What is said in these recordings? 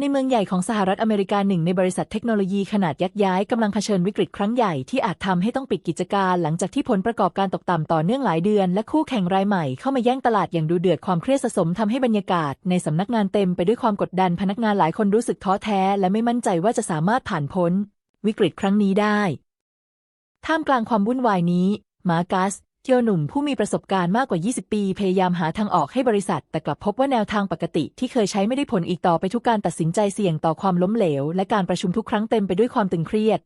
ในเมืองใหญ่ของสหรัฐอเมริกาหนึ่งในบริษัทเทคโนโลยีขนาดยักษ์ย้ายกำลังเผชิญวิกฤตครั้งใหญ่ที่อาจทำให้ต้องปิดกิจการหลังจากที่ผลประกอบการตกต่ำต่อเนื่องหลายเดือน และคู่แข่งรายใหม่เข้ามาแย่งตลาดอย่างดูเดือดความเครียดสะสมทำให้บรรยากาศ ในสำนักงานเต็มไปด้วยความกดดันพนักงานหลายคนรู้สึกท้อแท้ และไม่มั่นใจว่าจะสามารถผ่านพ้น วิกฤตครั้งนี้ได้ ท่ามกลางความวุ่นวายนี้ มาร์กัส เทียวหนุ่มผู้มีประสบการณ์มากกว่า 20 ปี พยายามหาทางออกให้บริษัท แต่กลับพบว่าแนวทางปกติที่เคยใช้ไม่ได้ผลอีกต่อไปทุกการตัดสินใจเสี่ยงต่อความล้มเหลว และการประชุมทุกครั้งเต็มไปด้วยความตึงเครียด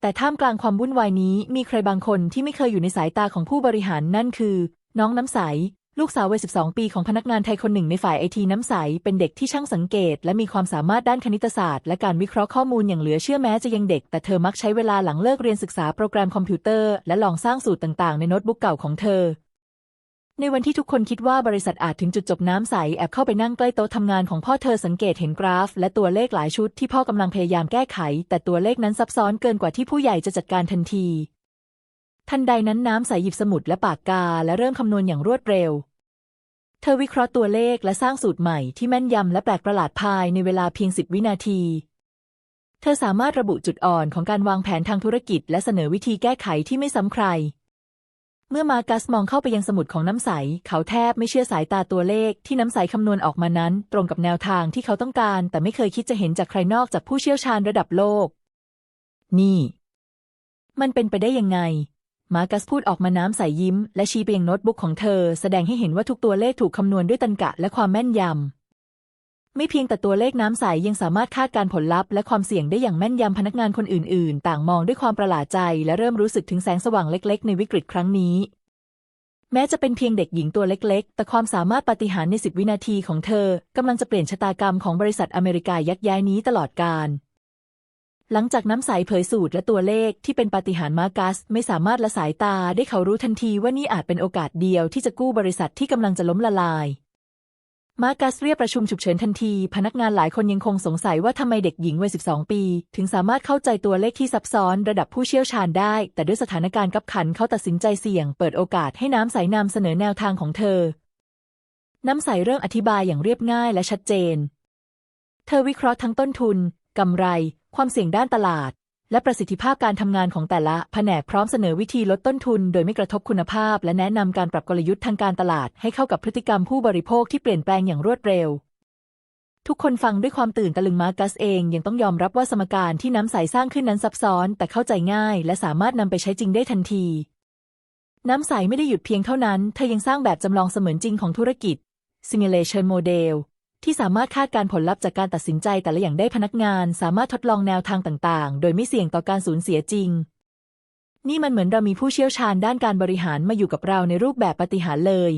แต่ท่ามกลางความวุ่นวายนี้มีใครบางคนที่ไม่เคยอยู่ในสายตาของผู้บริหารนั่นคือ น้องน้ำใส ลูกสาววัย 12 ปีของพนักงานไทยคนหนึ่งในฝ่ายไอทีน้ำใส เป็นเด็กที่ช่างสังเกต และมีความสามารถด้านคณิตศาสตร์ และการวิเคราะห์ข้อมูลอย่างเหลือเชื่อแม้จะยังเด็ก แต่เธอมักใช้เวลาหลังเลิกเรียนศึกษาโปรแกรมคอมพิวเตอร์ และลองสร้างสูตรต่างๆ ในโน้ตบุ๊กเก่าของเธอ ในวันที่ทุกคนคิดว่าบริษัทอาจถึงจุดจบน้ำใส แอบเข้าไปนั่งใกล้โต๊ะทำงานของพ่อเธอสังเกตเห็นกราฟ และตัวเลขหลายชุดที่พ่อกำลังพยายามแก้ไข แต่ตัวเลขนั้นซับซ้อนเกินกว่าที่ผู้ใหญ่จะจัดการทันที ทันใดนั้นน้ำใสหยิบสมุดและปากกาและเริ่มคำนวณอย่างรวดเร็ว เธอวิเคราะห์ตัวเลขและสร้างสูตรใหม่ที่แม่นยำและแปลกประหลาดภายในเวลาเพียงสิบวินาที เธอสามารถระบุจุดอ่อนของการวางแผนทางธุรกิจ และเสนอวิธีแก้ไขที่ไม่ซ้ำใคร เมื่อมากัสมองเข้าไปยังสมุดของน้ำใส เขาแทบไม่เชื่อสายตาตัวเลขที่น้ำใสคำนวณออกมานั้น ตรงกับแนวทางที่เขาต้องการ แต่ไม่เคยคิดจะเห็นจากใครนอกจากผู้เชี่ยวชาญระดับโลก นี่ มันเป็นไปได้ยังไง มาร์กัสพูดออกมาน้ำใสยิ้ม และชี้ไปยังโน้ตบุ๊กของเธอ แสดงให้เห็นว่าทุกตัวเลขถูกคำนวณด้วยตรรกะและความแม่นยำ ไม่เพียงแต่ตัวเลขน้ำใสยังสามารถคาดการผลลัพธ์และความเสี่ยงได้อย่างแม่นยำพนักงานคนอื่นๆ ต่างมองด้วยความประหลาดใจ และเริ่มรู้สึกถึงแสงสว่างเล็กๆ ในวิกฤตครั้งนี้ แม้จะเป็นเพียงเด็กหญิงตัวเล็กๆ แต่ความสามารถปาฏิหาริย์ในสิบวินาทีของเธอกำลังจะเปลี่ยนชะตากรรมของบริษัทอเมริกายักษ์ย้ายนี้ตลอดกาล หลังจากน้ำใสเผยสูตรและตัวเลขที่เป็นปาฏิหาริย์มาร์กัส ไม่สามารถละสายตาได้เขารู้ทันทีว่านี่อาจเป็นโอกาสเดียวที่จะกู้บริษัทที่กำลังจะล้มละลาย มาร์กัสเรียกประชุมฉุกเฉินทันที พนักงานหลายคนยังคงสงสัยว่าทำไมเด็กหญิงวัย 12 ปี ถึงสามารถเข้าใจตัวเลขที่ซับซ้อนระดับผู้เชี่ยวชาญได้ แต่ด้วยสถานการณ์กับขันเขาตัดสินใจเสี่ยง เปิดโอกาสให้น้ำใสนำเสนอแนวทางของเธอ น้ำใสเริ่มอธิบายอย่างเรียบง่ายและชัดเจน เธอวิเคราะห์ทั้งต้นทุนกำไร ความเสี่ยงด้านตลาด และประสิทธิภาพการทำงานของแต่ละแผนกพร้อมเสนอวิธีลดต้นทุน โดยไม่กระทบคุณภาพ และแนะนำการปรับกลยุทธ์ทางการตลาดให้เข้ากับพฤติกรรมผู้บริโภคที่เปลี่ยนแปลงอย่างรวดเร็ว ทุกคนฟังด้วยความตื่นตะลึงมาร์กัสเองยังต้องยอมรับว่าสมการที่น้ำใสสร้างขึ้นนั้นซับซ้อน แต่เข้าใจง่าย และสามารถนำไปใช้จริงได้ทันทีน้ำใสไม่ได้หยุดเพียงเท่านั้น เธอยังสร้างแบบจำลองเสมือนจริงของธุรกิจ simulation model ที่สามารถคาดการผลลัพธ์จากการตัดสินใจแต่ละอย่างได้พนักงาน สามารถทดลองแนวทางต่างๆ โดยไม่เสี่ยงต่อการสูญเสียจริง นี่มันเหมือนเรามีผู้เชี่ยวชาญด้านการบริหารมาอยู่กับเราในรูปแบบปฏิหารเลย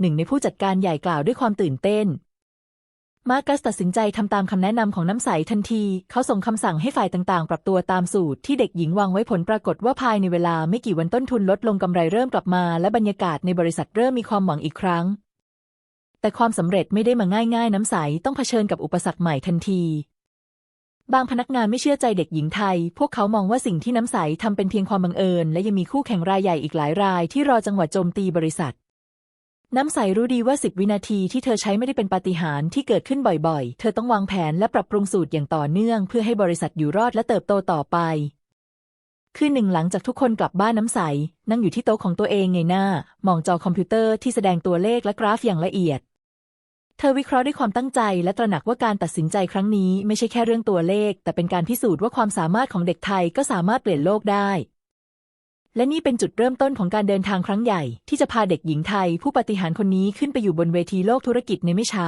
หนึ่งในผู้จัดการใหญ่กล่าวด้วยความตื่นเต้น มาร์กัสตัดสินใจทำตามคำแนะนำของน้ำใสทันที เขาส่งคำสั่งให้ฝ่ายต่างๆ ปรับตัวตามสูตรที่เด็กหญิงวางไว้ผลปรากฏว่าภายในเวลาไม่กี่วันต้นทุนลดลงกำไรเริ่มกลับมา และบรรยากาศในบริษัทเริ่มมีความหวังอีกครั้ง แต่ความสำเร็จไม่ได้มาง่ายๆ น้ำใสต้องเผชิญกับอุปสรรคใหม่ทันที บางพนักงานไม่เชื่อใจเด็กหญิงไทย พวกเขามองว่าสิ่งที่น้ำใสทำเป็นเพียงความบังเอิญ และยังมีคู่แข่งรายใหญ่อีกหลายรายที่รอจังหวะโจมตีบริษัท น้ำใสรู้ดีว่าสิบวินาทีที่เธอใช้ไม่ได้เป็นปาฏิหาริย์ที่เกิดขึ้นบ่อยๆ เธอต้องวางแผนและปรับปรุงสูตรอย่างต่อเนื่อง เพื่อให้บริษัทอยู่รอดและเติบโตต่อไปคืนหนึ่งหลังจากทุกคนกลับบ้านน้ำใส นั่งอยู่ที่โต๊ะของตัวเองเงหน้า มองจอคอมพิวเตอร์ที่แสดงตัวเลขและกราฟอย่างละเอียด เธอวิเคราะห์ด้วยความตั้งใจและตระหนักว่าการตัดสินใจครั้งนี้ไม่ใช่แค่เรื่องตัวเลข แต่เป็นการพิสูจน์ว่าความสามารถของเด็กไทยก็สามารถเปลี่ยนโลกได้ และนี่เป็นจุดเริ่มต้นของการเดินทางครั้งใหญ่ ที่จะพาเด็กหญิงไทย ผู้ปฏิหารคนนี้ขึ้นไปอยู่บนเวทีโลกธุรกิจในไม่ช้า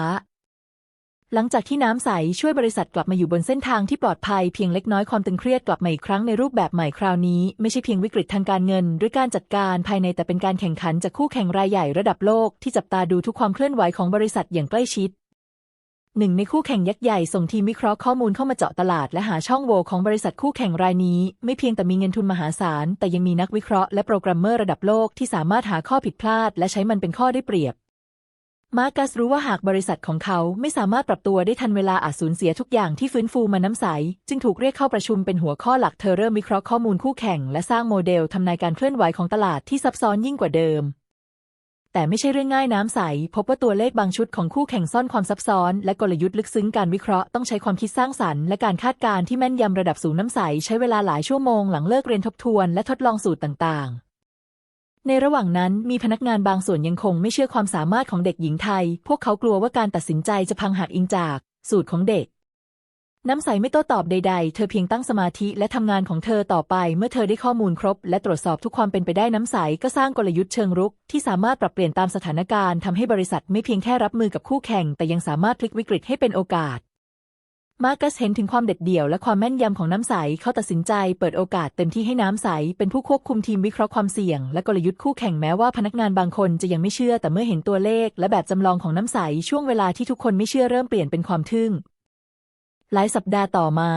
หลังจากที่น้ำใสช่วยบริษัทกลับมาอยู่บนเส้นทางที่ปลอดภัยเพียงเล็กน้อยความตึงเครียดกลับมาอีกครั้งในรูปแบบใหม่คราวนี้ ไม่ใช่เพียงวิกฤตทางการเงิน หรือการจัดการภายในแต่เป็นการแข่งขันจากคู่แข่งรายใหญ่ระดับโลกที่จับตาดูทุกความเคลื่อนไหวของบริษัทอย่างใกล้ชิดหนึ่งในคู่แข่งยักษ์ใหญ่ส่งทีมวิเคราะห์ข้อมูลเข้ามาเจาะตลาดและหาช่องโหว่ของบริษัทคู่แข่งรายนี้ ไม่เพียงแต่มีเงินทุนมหาศาล แต่ยังมีนักวิเคราะห์และโปรแกรมเมอร์ระดับโลกที่สามารถหาข้อผิดพลาด และใช้มันเป็นข้อได้เปรียบ มาร์กัสรู้ว่าหากบริษัทของเขาไม่สามารถปรับตัวได้ทันเวลาอาจสูญเสียทุกอย่างที่ฟื้นฟูมาน้ำใส จึงถูกเรียกเข้าประชุมเป็นหัวข้อหลักเธอเริ่มวิเคราะห์ข้อมูลคู่แข่ง และสร้างโมเดลทำนายการเคลื่อนไหวของตลาดที่ซับซ้อนยิ่งกว่าเดิม แต่ไม่ใช่เรื่องง่ายน้ำใส พบว่าตัวเลขบางชุดของคู่แข่งซ่อนความซับซ้อน และกลยุทธ์ลึกซึ้งการวิเคราะห์ต้องใช้ความคิดสร้างสรรค์และการคาดการณ์ที่แม่นยำระดับสูงน้ำใส ใช้เวลาหลายชั่วโมงหลังเลิกเรียนทบทวนและทดลองสูตรต่างๆ ในระหว่างนั้นมีพนักงานบางส่วนยังคงไม่เชื่อความสามารถของเด็กหญิงไทย พวกเขากลัวว่าการตัดสินใจจะพังหักอิงจาก สูตรของเด็ก น้ำใสไม่โต้ตอบใด ๆ เธอเพียงตั้งสมาธิและทำงานของเธอต่อไป เมื่อเธอได้ข้อมูลครบ และตรวจสอบทุกความเป็นไปได้น้ำใสก็สร้างกลยุทธ์เชิงรุก ที่สามารถปรับเปลี่ยนตามสถานการณ์ทำให้บริษัทไม่เพียงแค่รับมือกับคู่แข่ง แต่ยังสามารถพลิกวิกฤตให้เป็นโอกาส มาร์กัสเห็นถึงความเด็ดเดี่ยวและความแม่นยำของน้ำใส เขาตัดสินใจเปิดโอกาสเต็มที่ให้น้ำใส เป็นผู้ควบคุมทีมวิเคราะห์ความเสี่ยง และกลยุทธ์คู่แข่งแม้ว่าพนักงานบางคนจะยังไม่เชื่อแต่เมื่อเห็นตัวเลข และแบบจำลองของน้ำใส ช่วงเวลาที่ทุกคนไม่เชื่อเริ่มเปลี่ยนเป็นความทึ่ง หลายสัปดาห์ต่อมา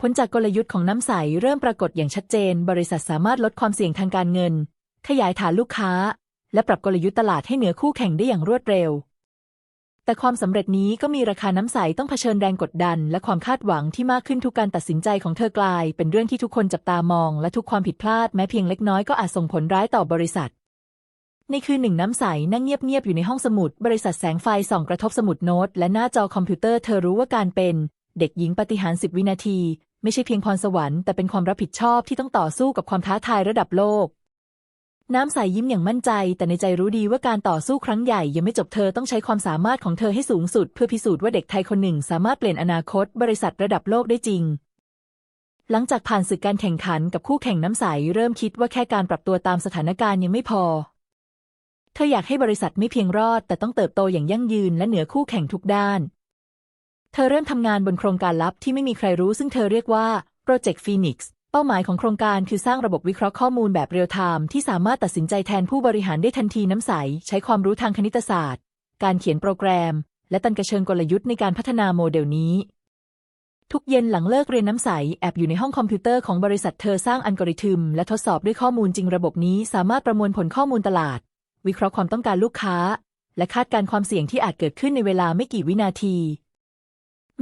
ผลจากกลยุทธ์ของน้ำใสเริ่มปรากฏอย่างชัดเจน บริษัทสามารถลดความเสี่ยงทางการเงิน ขยายฐานลูกค้า และปรับกลยุทธ์ตลาดให้เหนือคู่แข่งได้อย่างรวดเร็ว แต่ความสำเร็จนี้ก็มีราคาน้ำใสต้องเผชิญแรงกดดัน และความคาดหวังที่มากขึ้นทุกการตัดสินใจของเธอกลาย เป็นเรื่องที่ทุกคนจับตามอง และทุกความผิดพลาดแม้เพียงเล็กน้อยก็อาจส่งผลร้ายต่อบริษัท ในคืนหนึ่งน้ำใสนั่งเงียบๆอยู่ในห้องสมุด บริษัทแสงไฟส่องกระทบสมุดโน้ต และหน้าจอคอมพิวเตอร์เธอรู้ว่าการเป็น เด็กหญิงปฏิหารสิบวินาที ไม่ใช่เพียงพรสวรรค์แต่เป็นความรับผิดชอบที่ต้องต่อสู้กับความท้าทายระดับโลก น้ำใสยิ้มอย่างมั่นใจ แต่ในใจรู้ดีว่าการต่อสู้ครั้งใหญ่ยังไม่จบเธอต้องใช้ความสามารถของเธอให้สูงสุด เพื่อพิสูจน์ว่าเด็กไทยคนหนึ่ง สามารถเปลี่ยนอนาคต บริษัทระดับโลกได้จริง หลังจากผ่านศึกการแข่งขันกับคู่แข่งน้ำใสเริ่มคิดว่าแค่การปรับตัวตามสถานการณ์ยังไม่พอ เธออยากให้บริษัทไม่เพียงรอด แต่ต้องเติบโตอย่างยั่งยืนและเหนือคู่แข่งทุกด้าน เธอเริ่มทำงานบนโครงการลับที่ไม่มีใครรู้ซึ่งเธอเรียกว่า Project Phoenix เป้าหมายของโครงการคือสร้างระบบวิเคราะห์ข้อมูลแบบเรียลไทม์ที่สามารถตัดสินใจแทนผู้บริหารได้ทันทีน้ำใส ใช้ความรู้ทางคณิตศาสตร์ การเขียนโปรแกรม และตันกระเชิงกลยุทธ์ในการพัฒนาโมเดลนี้ ทุกเย็นหลังเลิกเรียนน้ำใส แอบอยู่ในห้องคอมพิวเตอร์ของบริษัทเธอสร้างอัลกอริทึม และทดสอบด้วยข้อมูลจริงระบบนี้ สามารถประมวลผลข้อมูลตลาด วิเคราะห์ความต้องการลูกค้า และคาดการณ์ความเสี่ยงที่อาจเกิดขึ้นในเวลาไม่กี่วินาที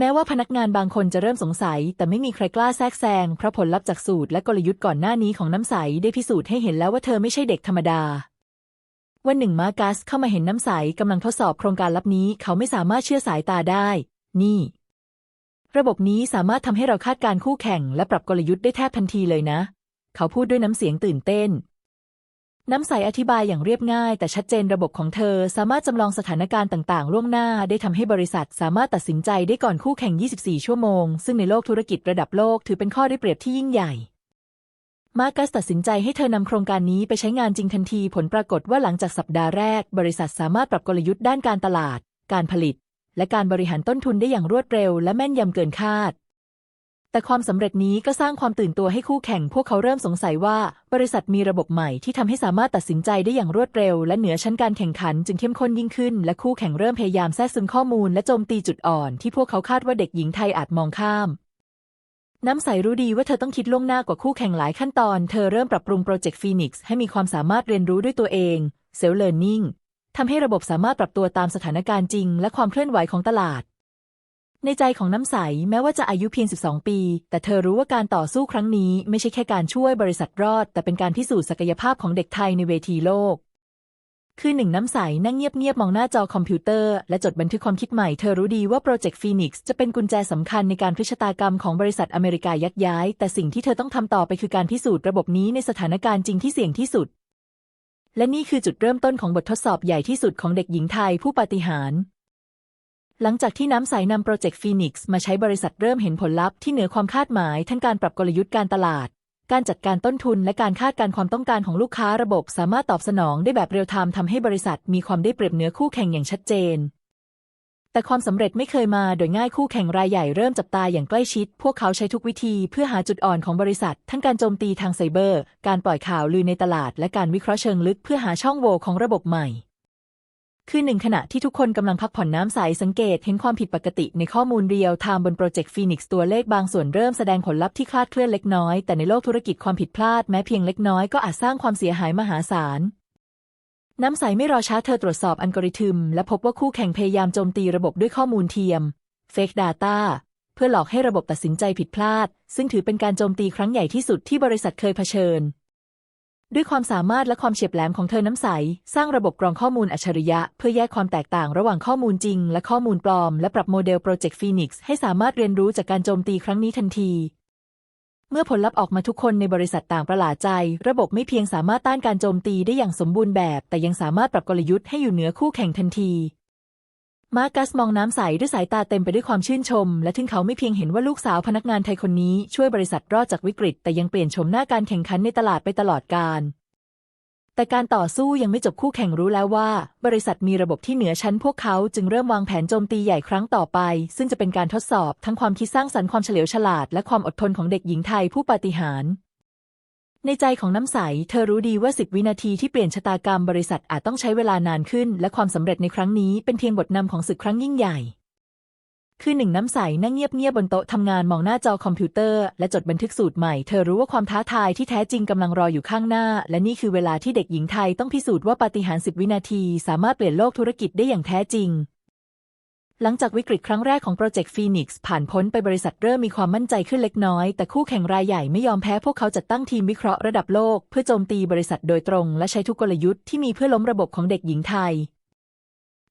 แม้ว่าพนักงานบางคนจะเริ่มสงสัย แต่ไม่มีใครกล้าแทรกแซงเพราะผลลัพธ์จากสูตรและกลยุทธ์ก่อนหน้านี้ของน้ำใสได้พิสูจน์ให้เห็นแล้วว่าเธอไม่ใช่เด็กธรรมดา วันหนึ่งมาร์กัสเข้ามาเห็นน้ำใสกำลังทดสอบโครงการลับนี้ เขาไม่สามารถเชื่อสายตาได้ นี่ ระบบนี้สามารถทำให้เราคาดการณ์คู่แข่ง และปรับกลยุทธ์ได้แทบทันทีเลยนะ เขาพูดด้วยน้ำเสียงตื่นเต้น น้ำใสอธิบายอย่างเรียบง่าย แต่ชัดเจนระบบของเธอสามารถจำลองสถานการณ์ต่างๆ ล่วงหน้าได้ทำให้บริษัทสามารถตัดสินใจได้ก่อนคู่แข่ง 24 ชั่วโมง ซึ่งในโลกธุรกิจระดับโลกถือเป็นข้อได้เปรียบที่ยิ่งใหญ่ มาร์กัสตัดสินใจให้เธอนำโครงการนี้ไปใช้งานจริงทันทีผลปรากฏว่าหลังจากสัปดาห์แรก บริษัทสามารถปรับกลยุทธ์ด้านการตลาด การผลิต และการบริหารต้นทุนได้อย่างรวดเร็ว และแม่นยำเกินคาด แต่ความสำเร็จนี้ก็สร้างความตื่นตัวให้คู่แข่ง พวกเขาเริ่มสงสัยว่า บริษัทมีระบบใหม่ที่ทำให้สามารถตัดสินใจได้อย่างรวดเร็ว และเหนือชั้นการแข่งขันจึงเข้มข้นยิ่งขึ้น และคู่แข่งเริ่มพยายามแทรกซึมข้อมูลและโจมตีจุดอ่อน ที่พวกเขาคาดว่าเด็กหญิงไทยอาจมองข้าม น้ำใสรู้ดีว่าเธอต้องคิดล่วงหน้ากว่าคู่แข่งหลายขั้นตอน เธอเริ่มปรับปรุงโปรเจกต์ฟีนิกซ์ให้มีความสามารถเรียนรู้ด้วยตัวเองเซลล์เลิร์นนิ่งทำให้ระบบสามารถปรับตัวตามสถานการณ์จริง และความเคลื่อนไหวของตลาด ในใจของน้ำใสแม้ว่าจะอายุเพียง 12 ปี แต่เธอรู้ว่าการต่อสู้ครั้งนี้ไม่ใช่แค่การช่วยบริษัทรอด แต่เป็นการพิสูจน์ศักยภาพของเด็กไทยในเวทีโลก คือหนึ่งน้ำใสนั่งเงียบๆมองหน้าจอคอมพิวเตอร์และจดบันทึกความคิดใหม่เธอรู้ดีว่าโปรเจกต์ฟีนิกซ์จะเป็นกุญแจสำคัญในการพลิกชะตากรรมของบริษัทอเมริกายักย้าย แต่สิ่งที่เธอต้องทำต่อไปคือการพิสูจน์ระบบนี้ในสถานการณ์จริงที่เสี่ยงที่สุด และนี่คือจุดเริ่มต้นของบททดสอบใหญ่ที่สุดของเด็กหญิงไทยผู้ปาฏิหาริย์ หลังจากที่น้ำใสนำโปรเจกต์ฟีนิกซ์มาใช้บริษัทเริ่มเห็นผลลัพธ์ที่เหนือความคาดหมายทั้งการปรับกลยุทธ์การตลาด การจัดการต้นทุนและการคาดการณ์ความต้องการของลูกค้าระบบสามารถตอบสนองได้แบบเรียลไทม์ทำให้บริษัทมีความได้เปรียบเหนือคู่แข่งอย่างชัดเจน แต่ความสำเร็จไม่เคยมาโดยง่ายคู่แข่งรายใหญ่เริ่มจับตาอย่างใกล้ชิด พวกเขาใช้ทุกวิธีเพื่อหาจุดอ่อนของบริษัท ทั้งการโจมตีทางไซเบอร์ การปล่อยข่าวลือในตลาด และการวิเคราะห์เชิงลึกเพื่อหาช่องโหว่ของระบบใหม่ คือหนึ่งขณะที่ทุกคนกำลังพักผ่อนน้ำใสสังเกตเห็นความผิดปกติในข้อมูลเรียลไทม์บนโปรเจกต์ฟีนิกซ์ตัวเลขบางส่วนเริ่มแสดงผลลัพธ์ที่คลาดเคลื่อนเล็กน้อย แต่ในโลกธุรกิจความผิดพลาดแม้เพียงเล็กน้อยก็อาจสร้างความเสียหายมหาศาล น้ำใสไม่รอช้าเธอตรวจสอบอัลกอริทึม และพบว่าคู่แข่งพยายามโจมตีระบบด้วยข้อมูลเทียม Fake Data เพื่อหลอกให้ระบบตัดสินใจผิดพลาด ซึ่งถือเป็นการโจมตีครั้งใหญ่ที่สุดที่บริษัทเคยเผชิญ ด้วยความสามารถและความเฉียบแหลมของเธอน้ำใส สร้างระบบกรองข้อมูลอัจฉริยะ เพื่อแยกความแตกต่างระหว่างข้อมูลจริง และข้อมูลปลอม และปรับโมเดลโปรเจกต์ฟีนิกซ์ให้สามารถเรียนรู้จากการโจมตีครั้งนี้ทันที เมื่อผลลัพธ์ออกมาทุกคนในบริษัทต่างประหลาดใจ ระบบไม่เพียงสามารถต้านการโจมตีได้อย่างสมบูรณ์แบบ แต่ยังสามารถปรับกลยุทธ์ให้อยู่เหนือคู่แข่งทันที มาร์กัสมองน้ำใสด้วยสายตาเต็มไปด้วยความชื่นชม และถึงเขาไม่เพียงเห็นว่าลูกสาวพนักงานไทยคนนี้ช่วยบริษัทรอดจากวิกฤต แต่ยังเปลี่ยนโฉมหน้าการแข่งขันในตลาดไปตลอดกาลแต่การต่อสู้ยังไม่จบคู่แข่งรู้แล้วว่า บริษัทมีระบบที่เหนือชั้นพวกเขาจึงเริ่มวางแผนโจมตีใหญ่ครั้งต่อไป ซึ่งจะเป็นการทดสอบทั้งความคิดสร้างสรรค์ความเฉลียวฉลาด และความอดทนของเด็กหญิงไทยผู้ปาฏิหาริย์ ในใจของน้ำใส เธอรู้ดีว่า10วินาทีที่เปลี่ยนชะตากรรมบริษัทอาจต้องใช้เวลานานขึ้น และความสำเร็จในครั้งนี้เป็นเพียงบทนำของศึกครั้งยิ่งใหญ่ คือหนึ่งน้ำใสนั่งเงียบๆบนโต๊ะทำงานมองหน้าจอคอมพิวเตอร์และจดบันทึกสูตรใหม่ เธอรู้ว่าความท้าทายที่แท้จริงกำลังรออยู่ข้างหน้า และนี่คือเวลาที่เด็กหญิงไทยต้องพิสูจน์ว่าปาฏิหาริย์10วินาที สามารถเปลี่ยนโลกธุรกิจได้อย่างแท้จริง หลังจากวิกฤตครั้งแรกของโปรเจกต์ฟีนิกซ์ผ่านพ้นไปบริษัทเริ่มมีความมั่นใจขึ้นเล็กน้อย แต่คู่แข่งรายใหญ่ไม่ยอมแพ้พวกเขาจัดตั้งทีมวิเคราะห์ระดับโลก เพื่อโจมตีบริษัทโดยตรง และใช้ทุกกลยุทธ์ที่มีเพื่อล้มระบบของเด็กหญิงไทย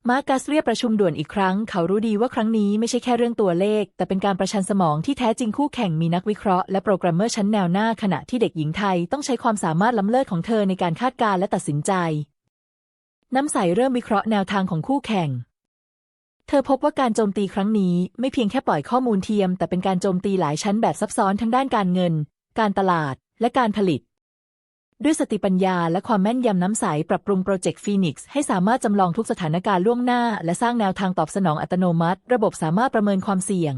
มาร์กัสเรียกประชุมด่วนอีกครั้ง เขารู้ดีว่าครั้งนี้ไม่ใช่แค่เรื่องตัวเลข แต่เป็นการประชันสมองที่แท้จริงคู่แข่งมีนักวิเคราะห์และโปรแกรมเมอร์ชั้นแนวหน้าขณะที่เด็กหญิงไทยต้องใช้ความสามารถล้ำเลิศของเธอในการคาดการณ์และตัดสินใจ น้ำใสเริ่มวิเคราะห์แนวทางของคู่แข่ง เธอพบว่าการโจมตีครั้งนี้ไม่เพียงแค่ปล่อยข้อมูลเทียม แต่เป็นการโจมตีหลายชั้นแบบซับซ้อนทั้งด้านการเงิน การตลาด และการผลิต ด้วยสติปัญญาและความแม่นยำน้ำใสปรับปรุงโปรเจกต์ฟีนิกซ์ให้สามารถจำลองทุกสถานการณ์ล่วงหน้า และสร้างแนวทางตอบสนองอัตโนมัติ ระบบสามารถประเมินความเสี่ยง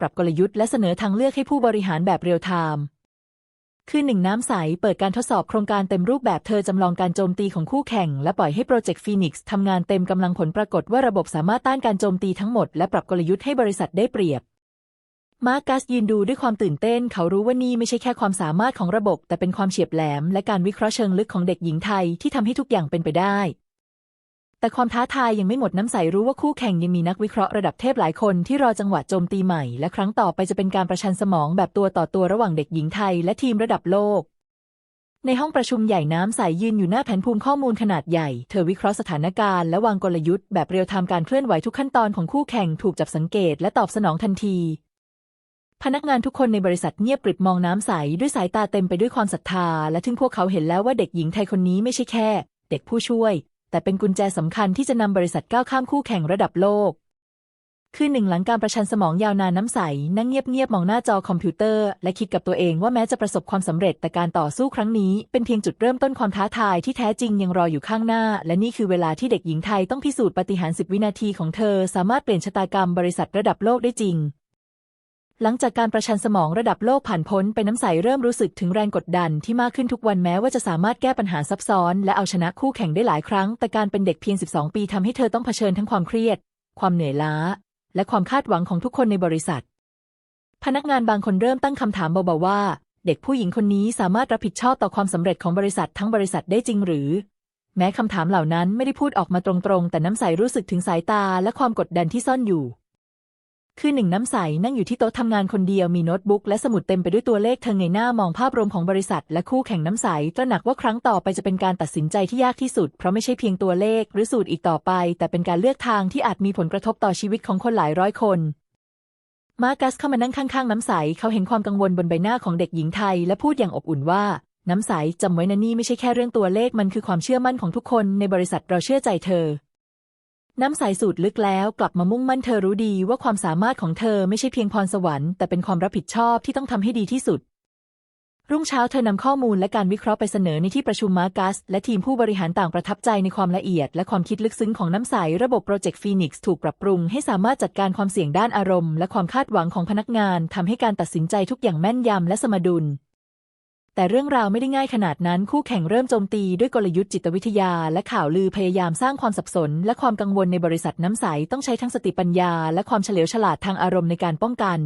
ปรับกลยุทธ์และเสนอทางเลือกให้ผู้บริหารแบบเรียลไทม์ คือหนึ่งน้ำใสเปิดการทดสอบโครงการเต็มรูปแบบเธอจำลองการโจมตีของคู่แข่ง และปล่อยให้โปรเจกต์ฟีนิกซ์ทำงานเต็มกำลังผลปรากฏว่าระบบสามารถต้านการโจมตีทั้งหมด และปรับกลยุทธ์ให้บริษัทได้เปรียบ มาร์กัสยืนดูด้วยความตื่นเต้น เขารู้ว่านี่ไม่ใช่แค่ความสามารถของระบบ แต่เป็นความเฉียบแหลม และการวิเคราะห์เชิงลึกของเด็กหญิงไทยที่ทำให้ทุกอย่างเป็นไปได้ แต่ความท้าทายยังไม่หมดน้ำใสรู้ว่าคู่แข่งยังมีนักวิเคราะห์ระดับเทพหลายคนที่รอจังหวะโจมตีใหม่ และครั้งต่อไปจะเป็นการประชันสมองแบบตัวต่อตัวระหว่างเด็กหญิงไทยและทีมระดับโลก ในห้องประชุมใหญ่น้ำใสยืนอยู่หน้าแผนภูมิข้อมูลขนาดใหญ่ เธอวิเคราะห์สถานการณ์และวางกลยุทธ์แบบเรียลไทม์การเคลื่อนไหวทุกขั้นตอนของคู่แข่งถูกจับสังเกตและตอบสนองทันทีพนักงานทุกคนในบริษัทเงียบกริบมองน้ำใส ด้วยสายตาเต็มไปด้วยความศรัทธา และถึงพวกเขาเห็นแล้วว่าเด็กหญิงไทยคนนี้ไม่ใช่แค่ เด็กผู้ช่วย แต่เป็นกุญแจสำคัญที่จะนำบริษัทก้าวข้ามคู่แข่งระดับโลก คือหนึ่งหลังการประชันสมองยาวนานน้ำใส นั่งเงียบๆมองหน้าจอคอมพิวเตอร์ และคิดกับตัวเองว่าแม้จะประสบความสำเร็จแต่การต่อสู้ครั้งนี้ เป็นเพียงจุดเริ่มต้นความท้าทายที่แท้จริงยังรออยู่ข้างหน้า และนี่คือเวลาที่เด็กหญิงไทยต้องพิสูจน์ปฏิหาริย์10วินาทีของเธอ สามารถเปลี่ยนชะตากรรมบริษัทระดับโลกได้จริง หลังจากการประชันสมองระดับโลกผ่านพ้นไปน้ำใสเริ่มรู้สึกถึงแรงกดดันที่มากขึ้นทุกวันแม้ว่าจะสามารถแก้ปัญหาซับซ้อน และเอาชนะคู่แข่งได้หลายครั้ง แต่การเป็นเด็กเพียง 12 ปีทำให้เธอต้องเผชิญทั้งความเครียด ความเหนื่อยล้า และความคาดหวังของทุกคนในบริษัท พนักงานบางคนเริ่มตั้งคำถามเบาๆว่า เด็กผู้หญิงคนนี้สามารถรับผิดชอบต่อความสำเร็จของบริษัททั้งบริษัทได้จริงหรือ แม้คำถามเหล่านั้นไม่ได้พูดออกมาตรงๆ แต่น้ำใสรู้สึกถึงสายตาและความกดดันที่ซ่อนอยู่ คือหนึ่งน้ำใสนั่งอยู่ที่โต๊ะทำงานคนเดียวมีโน้ตบุ๊กและสมุดเต็มไปด้วยตัวเลขเธอเงยหน้ามองภาพรวมของบริษัท และคู่แข่งน้ำใสตระหนักว่าครั้งต่อไปจะเป็นการตัดสินใจที่ยากที่สุด เพราะไม่ใช่เพียงตัวเลขหรือสูตรอีกต่อไป แต่เป็นการเลือกทางที่อาจมีผลกระทบต่อชีวิตของคนหลายร้อยคนมาร์กัสเข้ามานั่งข้างๆ น้ำใส เขาเห็นความกังวลบนใบหน้าของเด็กหญิงไทย และพูดอย่างอบอุ่นว่า น้ำใสจำไว้นะนี่ไม่ใช่แค่เรื่องตัวเลขมันคือความเชื่อมั่นของทุกคนในบริษัทเราเชื่อใจเธอ น้ำใสสูตรลึกแล้วกลับมามุ่งมั่นเธอรู้ดีว่าความสามารถของเธอไม่ใช่เพียงพรสวรรค์แต่เป็นความรับผิดชอบที่ต้องทำให้ดีที่สุด รุ่งเช้าเธอนำข้อมูลและการวิเคราะห์ไปเสนอในที่ประชุมมาร์กัส และทีมผู้บริหารต่างประทับใจในความละเอียด และความคิดลึกซึ้งของน้ำใสระบบโปรเจกต์ฟีนิกซ์ถูกปรับปรุงให้สามารถจัดการความเสี่ยงด้านอารมณ์ และความคาดหวังของพนักงานทำให้การตัดสินใจทุกอย่างแม่นยำและสมดุล แต่เรื่องราวไม่ได้ง่ายขนาดนั้นคู่แข่งเริ่มโจมตีด้วยกลยุทธ์จิตวิทยา และข่าวลือพยายามสร้างความสับสน และความกังวลในบริษัทน้ำใสต้องใช้ทั้งสติปัญญา และความเฉลียวฉลาดทางอารมณ์ในการป้องกัน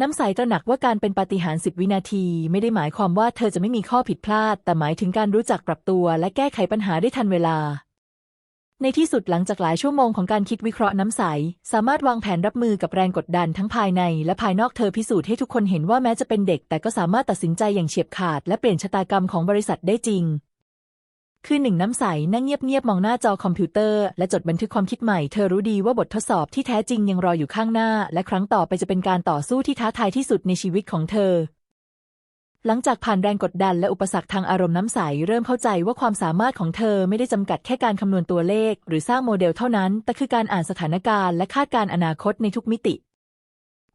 น้ำใสตระหนักว่าการเป็นปาฏิหาริย์สิบวินาที ไม่ได้หมายความว่าเธอจะไม่มีข้อผิดพลาด แต่หมายถึงการรู้จักปรับตัว และแก้ไขปัญหาได้ทันเวลา ในที่สุดหลังจากหลายชั่วโมงของการคิดวิเคราะห์น้ำใส สามารถวางแผนรับมือกับแรงกดดันทั้งภายใน และภายนอกเธอพิสูจน์ให้ทุกคนเห็นว่าแม้จะเป็นเด็ก แต่ก็สามารถตัดสินใจอย่างเฉียบขาด และเปลี่ยนชะตากรรมของบริษัทได้จริง คือหนึ่งน้ำใสนั่งเงียบๆมองหน้าจอคอมพิวเตอร์ และจดบันทึกความคิดใหม่ เธอรู้ดีว่าบททดสอบที่แท้จริงยังรออยู่ข้างหน้า และครั้งต่อไปจะเป็นการต่อสู้ที่ท้าทายที่สุดในชีวิตของเธอ หลังจากผ่านแรงกดดันและอุปสรรคทางอารมณ์น้ำใส เริ่มเข้าใจว่าความสามารถของเธอไม่ได้จำกัดแค่การคำนวณตัวเลข หรือสร้างโมเดลเท่านั้น แต่คือการอ่านสถานการณ์และคาดการณ์อนาคตในทุกมิติ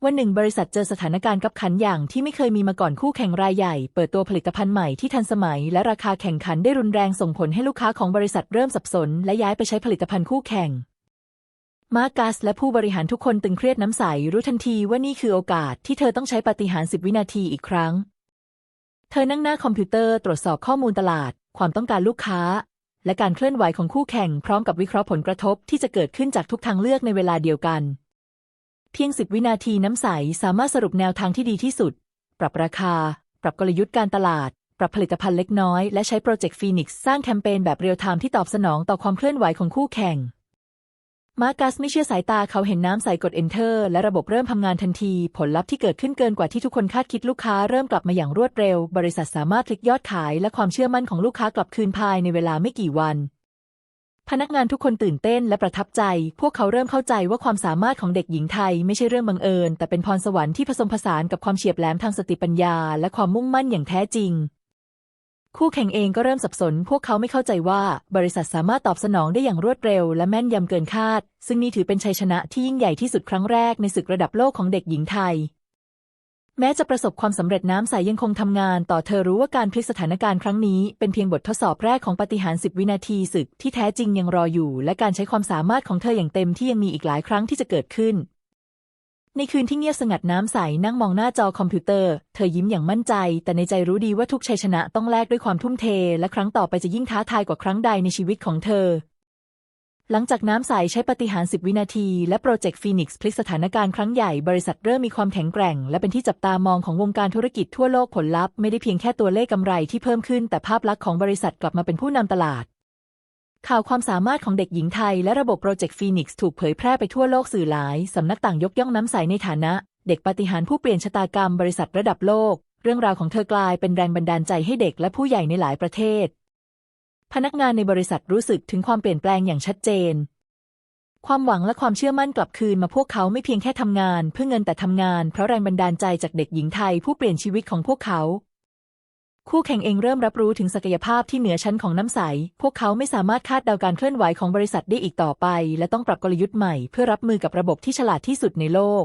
วันหนึ่งบริษัทเจอสถานการณ์กับขันอย่างที่ไม่เคยมีมาก่อนคู่แข่งรายใหญ่ เปิดตัวผลิตภัณฑ์ใหม่ที่ทันสมัย และราคาแข่งขันได้รุนแรงส่งผลให้ลูกค้าของบริษัทเริ่มสับสน และย้ายไปใช้ผลิตภัณฑ์คู่แข่ง มาร์กัสและผู้บริหารทุกคนตึงเครียดน้ำใส รู้ทันทีว่านี่คือโอกาสที่เธอต้องใช้ปฏิหาริย์10วินาทีอีกครั้ง เธอนั่งหน้าคอมพิวเตอร์ตรวจสอบข้อมูลตลาด ความต้องการลูกค้า และการเคลื่อนไหวของคู่แข่งพร้อมกับวิเคราะห์ผลกระทบที่จะเกิดขึ้นจากทุกทางเลือกในเวลาเดียวกัน เพียง10วินาทีน้ำใสสามารถสรุปแนวทางที่ดีที่สุด ปรับราคา ปรับกลยุทธ์การตลาด ปรับผลิตภัณฑ์เล็กน้อย และใช้โปรเจกต์ฟีนิกซ์สร้างแคมเปญแบบเรียลไทม์ที่ตอบสนองต่อความเคลื่อนไหวของคู่แข่ง มาร์กัสไม่เชื่อสายตาเขาเห็นน้ำใสกด Enter และระบบเริ่มทำงานทันที ผลลัพธ์ที่เกิดขึ้นเกินกว่าที่ทุกคนคาดคิดลูกค้าเริ่มกลับมาอย่างรวดเร็ว บริษัทสามารถพลิกยอดขาย และความเชื่อมั่นของลูกค้ากลับคืนภายในเวลาไม่กี่วัน พนักงานทุกคนตื่นเต้นและประทับใจ พวกเขาเริ่มเข้าใจว่าความสามารถของเด็กหญิงไทย ไม่ใช่เรื่องบังเอิญ แต่เป็นพรสวรรค์ที่ผสมผสานกับความเฉียบแหลมทางสติปัญญา และความมุ่งมั่นอย่างแท้จริง คู่แข่งเองก็เริ่มสับสน พวกเขาไม่เข้าใจว่าบริษัทสามารถตอบสนองได้อย่างรวดเร็วและแม่นยำเกินคาด ซึ่งนี่ถือเป็นชัยชนะที่ยิ่งใหญ่ที่สุดครั้งแรกในศึกระดับโลกของเด็กหญิงไทย แม้จะประสบความสำเร็จน้ำใสยังคงทำงาน ต่อเธอรู้ว่าการพลิกสถานการณ์ครั้งนี้ เป็นเพียงบททดสอบแรกของปฏิหาริย์10วินาทีศึกที่แท้จริงยังรออยู่ และการใช้ความสามารถของเธออย่างเต็มที่ยังมีอีกหลายครั้งที่จะเกิดขึ้น ในคืนที่เงียบสงัดน้ำใสนั่งมองหน้าจอคอมพิวเตอร์ เธอยิ้มอย่างมั่นใจ แต่ในใจรู้ดีว่าทุกชัยชนะต้องแลกด้วยความทุ่มเท และครั้งต่อไปจะยิ่งท้าทายกว่าครั้งใดในชีวิตของเธอ หลังจากน้ำใสใช้ปฏิหาร10วินาที และโปรเจกต์ฟีนิกซ์พลิกสถานการณ์ครั้งใหญ่บริษัทเริ่มมีความแข็งแกร่ง และเป็นที่จับตามองของวงการธุรกิจทั่วโลกผลลัพธ์ไม่ได้เพียงแค่ตัวเลขกำไรที่เพิ่มขึ้นแต่ภาพลักษณ์ของบริษัทกลับมาเป็นผู้นำตลาด ข่าวความสามารถของเด็กหญิงไทยและระบบโปรเจกต์ฟีนิกซ์ถูกเผยแพร่ไปทั่วโลกสื่อหลาย สำนักต่างยกย่องน้ำใสในฐานะ เด็กปฏิหารผู้เปลี่ยนชะตากรรมบริษัทระดับโลก เรื่องราวของเธอกลายเป็นแรงบันดาลใจให้เด็กและผู้ใหญ่ในหลายประเทศ พนักงานในบริษัทรู้สึกถึงความเปลี่ยนแปลงอย่างชัดเจน ความหวังและความเชื่อมั่นกลับคืนมาพวกเขาไม่เพียงแค่ทำงาน เพื่อเงินแต่ทำงาน เพราะแรงบันดาลใจจากเด็กหญิงไทยผู้เปลี่ยนชีวิตของพวกเขา คู่แข่งเองเริ่มรับรู้ถึงศักยภาพที่เหนือชั้นของน้ำใส พวกเขาไม่สามารถคาดเดาการเคลื่อนไหวของบริษัทได้อีกต่อไป และต้องปรับกลยุทธ์ใหม่เพื่อรับมือกับระบบที่ฉลาดที่สุดในโลก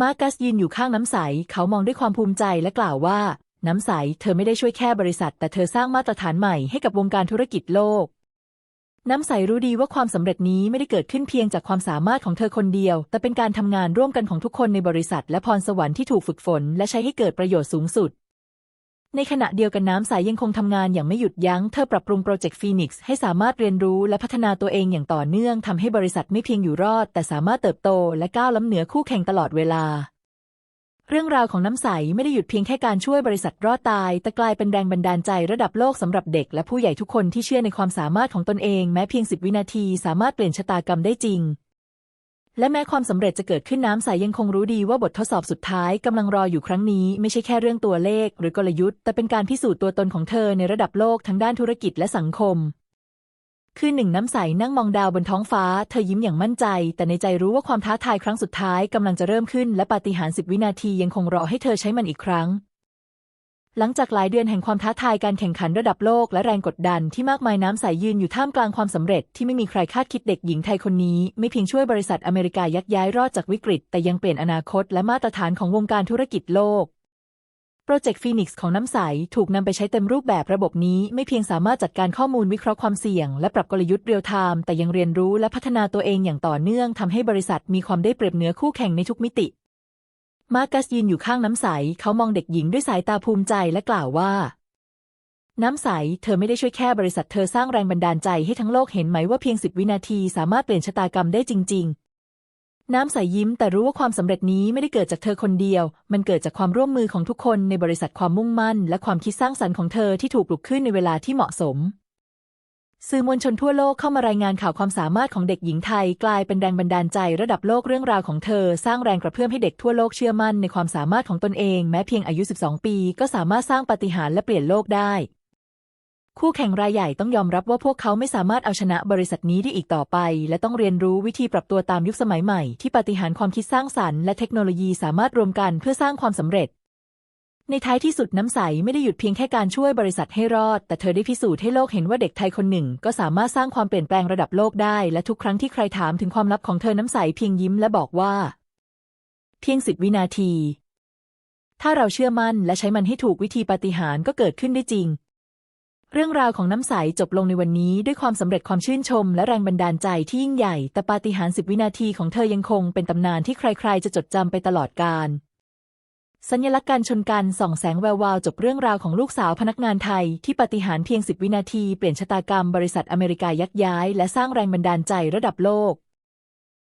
มาร์กัสยืนอยู่ข้างน้ำใส เขามองด้วยความภูมิใจและกล่าวว่า น้ำใส เธอไม่ได้ช่วยแค่บริษัท แต่เธอสร้างมาตรฐานใหม่ให้กับวงการธุรกิจโลก น้ำใสรู้ดีว่าความสำเร็จนี้ไม่ได้เกิดขึ้นเพียงจากความสามารถของเธอคนเดียว แต่เป็นการทำงานร่วมกันของทุกคนในบริษัท และพรสวรรค์ที่ถูกฝึกฝน และใช้ให้เกิดประโยชน์สูงสุด ในขณะเดียวกันน้ำใสยังคงทำงานอย่างไม่หยุดยั้ง เธอปรับปรุงโปรเจกต์ฟีนิกซ์ให้สามารถเรียนรู้และพัฒนาตัวเองอย่างต่อเนื่องทำให้บริษัทไม่เพียงอยู่รอด แต่สามารถเติบโตและก้าวล้ำเหนือคู่แข่งตลอดเวลา เรื่องราวของน้ำใสไม่ได้หยุดเพียงแค่การช่วยบริษัทรอดตาย แต่กลายเป็นแรงบันดาลใจระดับโลกสำหรับเด็กและผู้ใหญ่ทุกคนที่เชื่อในความสามารถของตนเอง แม้เพียง10วินาทีสามารถเปลี่ยนชะตากรรมได้จริง และแม้ความสำเร็จจะเกิดขึ้นน้ำใสยังคงรู้ดีว่าบททดสอบสุดท้ายกำลังรออยู่ครั้งนี้ไม่ใช่แค่เรื่องตัวเลข หรือกลยุทธ์ แต่เป็นการพิสูจน์ตัวตนของเธอในระดับโลกทั้งด้านธุรกิจและสังคม คือหนึ่งน้ำใสนั่งมองดาวบนท้องฟ้า เธอยิ้มอย่างมั่นใจ แต่ในใจรู้ว่าความท้าทายครั้งสุดท้ายกำลังจะเริ่มขึ้น และปาฏิหาริย์สิบวินาทียังคงรอให้เธอใช้มันอีกครั้ง หลังจากหลายเดือนแห่งความท้าทายการแข่งขันระดับโลกและแรงกดดันที่มากมายน้ำใสยืนอยู่ท่ามกลางความสำเร็จที่ไม่มีใครคาดคิดเด็กหญิงไทยคนนี้ ไม่เพียงช่วยบริษัทอเมริกายักย้ายรอดจากวิกฤต แต่ยังเปลี่ยนอนาคตและมาตรฐานของวงการธุรกิจโลก โปรเจกต์ฟีนิกซ์ของน้ำใสถูกนำไปใช้เต็มรูปแบบระบบนี้ ไม่เพียงสามารถจัดการข้อมูลวิเคราะห์ความเสี่ยง และปรับกลยุทธ์เรียลไทม์แต่ยังเรียนรู้และพัฒนาตัวเองอย่างต่อเนื่องทำให้บริษัทมีความได้เปรียบเหนือคู่แข่งในทุกมิติ มาร์กัสยืนอยู่ข้างน้ำใส เขามองเด็กหญิงด้วยสายตาภูมิใจและกล่าวว่า น้ำใส เธอไม่ได้ช่วยแค่บริษัทเธอสร้างแรงบันดาลใจให้ทั้งโลกเห็นไหมว่าเพียงสิบวินาทีสามารถเปลี่ยนชะตากรรมได้จริง ๆ น้ำใสยิ้มแต่รู้ว่าความสำเร็จนี้ไม่ได้เกิดจากเธอคนเดียว มันเกิดจากความร่วมมือของทุกคนในบริษัทความมุ่งมั่น และความคิดสร้างสรรค์ของเธอที่ถูกปลุกขึ้นในเวลาที่เหมาะสม สื่อมวลชนทั่วโลกเข้ามารายงานข่าวความสามารถของเด็กหญิงไทย กลายเป็นแรงบันดาลใจระดับโลกเรื่องราวของเธอ สร้างแรงกระเพื่อมให้เด็กทั่วโลกเชื่อมั่นในความสามารถของตนเอง แม้เพียงอายุ 12 ปี ก็สามารถสร้างปาฏิหาริย์และเปลี่ยนโลกได้ คู่แข่งรายใหญ่ต้องยอมรับว่าพวกเขาไม่สามารถเอาชนะบริษัทนี้ได้อีกต่อไป และต้องเรียนรู้วิธีปรับตัวตามยุคสมัยใหม่ ที่ปาฏิหาริย์ความคิดสร้างสรรค์และเทคโนโลยีสามารถรวมกันเพื่อสร้างความสำเร็จ ในท้ายที่สุดน้ำใสไม่ได้หยุดเพียงแค่การช่วยบริษัทให้รอด แต่เธอได้พิสูจน์ให้โลกเห็นว่าเด็กไทยคนหนึ่ง ก็สามารถสร้างความเปลี่ยนแปลงระดับโลกได้ และทุกครั้งที่ใครถามถึงความลับของเธอน้ำใสเพียงยิ้มและบอกว่า เพียงสิบวินาที ถ้าเราเชื่อมั่นและใช้มันให้ถูกวิธีปฏิหารก็เกิดขึ้นได้จริง เรื่องราวของน้ำใสจบลงในวันนี้ด้วยความสำเร็จความชื่นชม และแรงบันดาลใจที่ยิ่งใหญ่ แต่ปาฏิหาริย์สิบวินาทีของเธอยังคงเป็นตำนานที่ใครๆ จะจดจำไปตลอดกาล สัญลักษณ์การชนกันส่องแสงแวววาวจบเรื่องราวของลูกสาวพนักงานไทย ที่ปฏิหารเพียงสิบวินาทีเปลี่ยนชะตากรรมบริษัทอเมริกายักย้าย และสร้างแรงบันดาลใจระดับโลก